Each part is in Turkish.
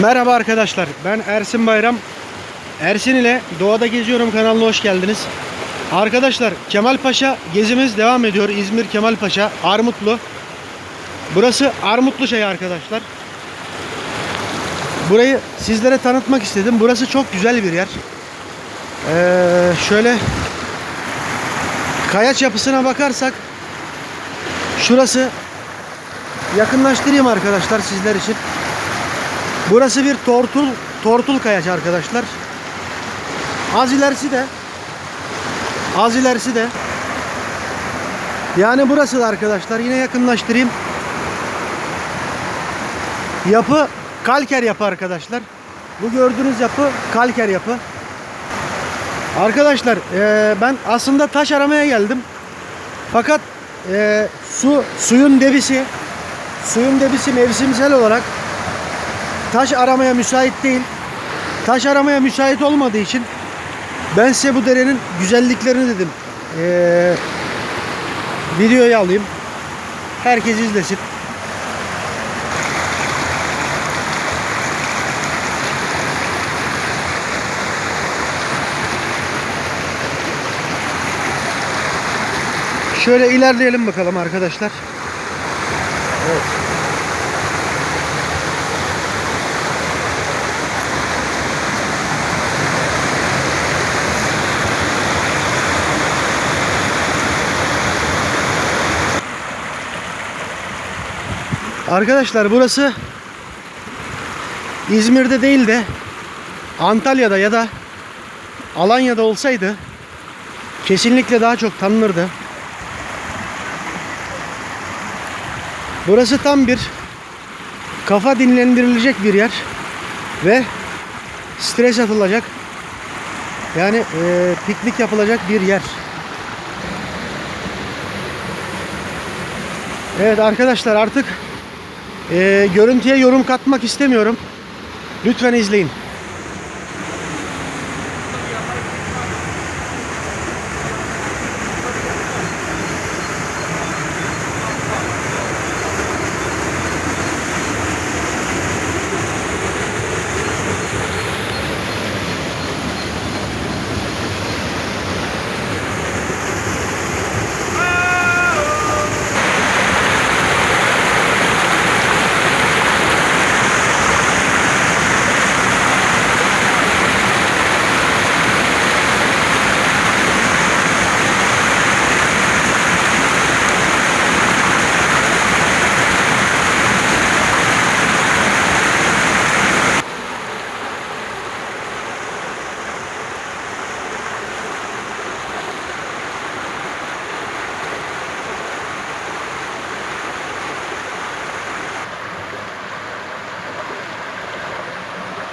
Merhaba arkadaşlar. Ben Ersin Bayram. Ersin ile Doğada Geziyorum kanalına hoş geldiniz. Arkadaşlar Kemalpaşa gezimiz devam ediyor. İzmir Kemalpaşa Armutlu. Burası Armutlu şey arkadaşlar. Burayı sizlere tanıtmak istedim. Burası çok güzel bir yer. Ee, şöyle kayaç yapısına bakarsak şurası yakınlaştırayım arkadaşlar sizler için. Burası bir tortul tortul kayaç arkadaşlar. Az ilerisi de az ilerisi de yani burası da arkadaşlar yine yakınlaştırayım. Yapı kalker yapı arkadaşlar. Bu gördüğünüz yapı kalker yapı. Arkadaşlar eee, ben aslında taş aramaya geldim. Fakat eee, su suyun debisi suyun debisi mevsimsel olarak taş aramaya müsait değil. Taş aramaya müsait olmadığı için ben size bu derenin güzelliklerini dedim. Ee, videoya alayım. Herkes izlesin. Şöyle ilerleyelim bakalım arkadaşlar. Evet. Arkadaşlar burası İzmir'de değil de Antalya'da ya da Alanya'da olsaydı kesinlikle daha çok tanınırdı. Burası tam bir kafa dinlendirilecek bir yer ve stres atılacak yani e, piknik yapılacak bir yer. Evet arkadaşlar artık e, görüntüye yorum katmak istemiyorum. Lütfen izleyin.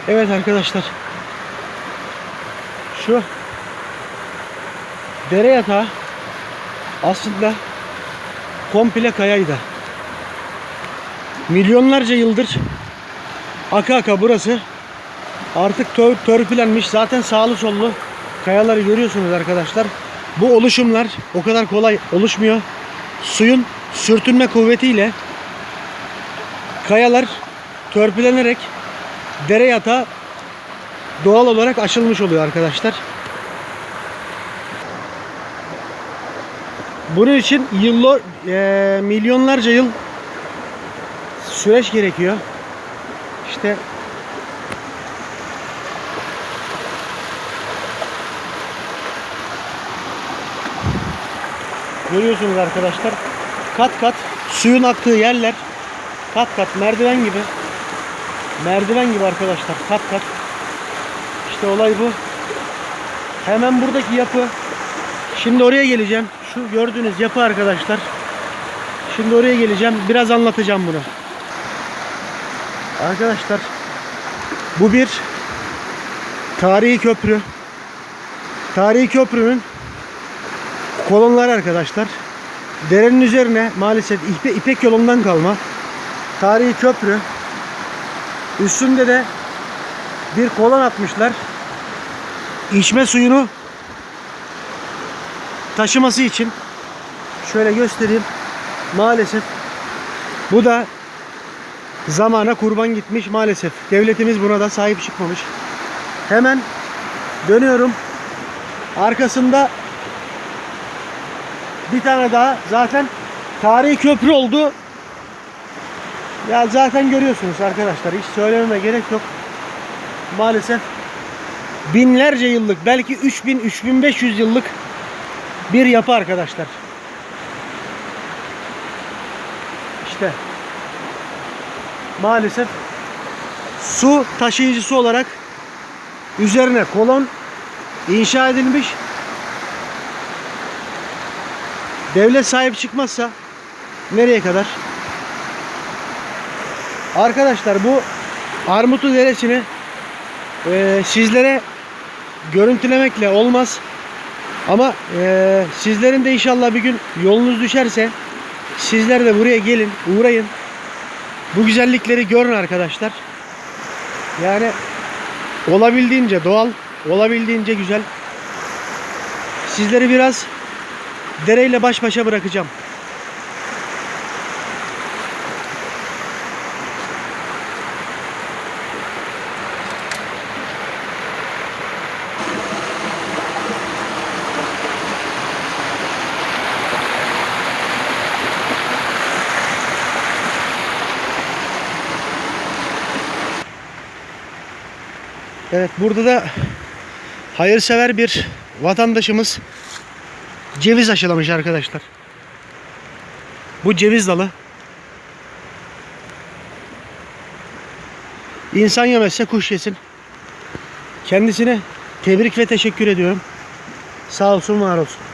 Evet arkadaşlar. Şu dere yatağı aslında komple kayaydı. Milyonlarca yıldır aka aka burası artık tör, törpülenmiş. Zaten sağlı sollu kayaları görüyorsunuz arkadaşlar. Bu oluşumlar o kadar kolay oluşmuyor. Suyun sürtünme kuvvetiyle kayalar törpülenerek dere yatağı doğal olarak aşılmış oluyor arkadaşlar. Bunun için yıllar, eee, milyonlarca yıl süreç gerekiyor. İşte görüyorsunuz arkadaşlar. Kat kat suyun aktığı yerler kat kat merdiven gibi Merdiven gibi arkadaşlar. Kat kat. İşte olay bu. Hemen buradaki yapı. Şimdi oraya geleceğim. Şu gördüğünüz yapı arkadaşlar. Şimdi oraya geleceğim. Biraz anlatacağım bunu. Arkadaşlar bu bir tarihi köprü. Tarihi köprünün kolonları arkadaşlar. Derenin üzerine maalesef İpe- İpek yolundan kalma tarihi köprü. Üstünde de bir kolon atmışlar. İçme suyunu taşıması için şöyle göstereyim. Maalesef bu da zamana kurban gitmiş maalesef. Devletimiz buna da sahip çıkmamış. Hemen dönüyorum. Arkasında bir tane daha zaten tarihi köprü oldu. Ya zaten görüyorsunuz arkadaşlar. Hiç söylememe gerek yok. Maalesef binlerce yıllık belki 3000 3500 yıllık bir yapı arkadaşlar. İşte maalesef su taşıyıcısı olarak üzerine kolon inşa edilmiş. Devlet sahip çıkmazsa nereye kadar? Arkadaşlar bu Armutlu Deresi'ni e, sizlere görüntülemekle olmaz. Ama e, sizlerin de inşallah bir gün yolunuz düşerse sizler de buraya gelin, uğrayın. Bu güzellikleri görün arkadaşlar. Yani olabildiğince doğal, olabildiğince güzel. Sizleri biraz dereyle baş başa bırakacağım. Evet burada da hayırsever bir vatandaşımız ceviz aşılamış arkadaşlar. Bu ceviz dalı. İnsan yemezse kuş yesin. Kendisine tebrik ve teşekkür ediyorum. Sağ olsun var olsun.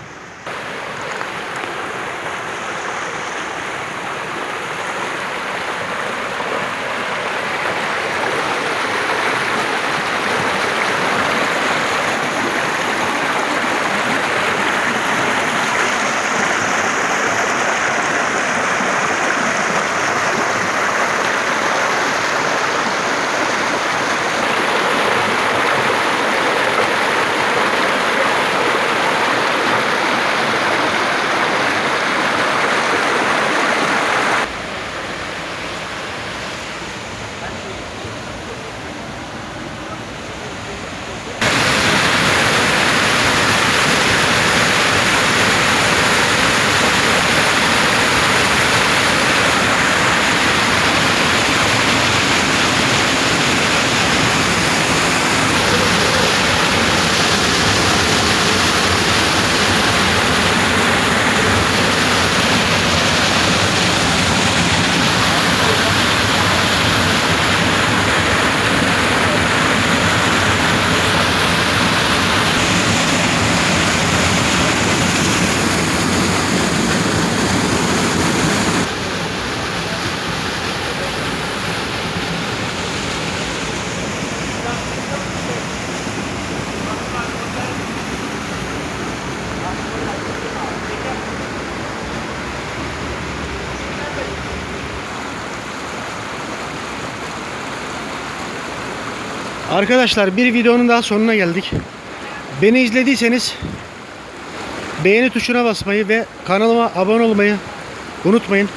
Arkadaşlar bir videonun daha sonuna geldik. Beni izlediyseniz beğeni tuşuna basmayı ve kanalıma abone olmayı unutmayın.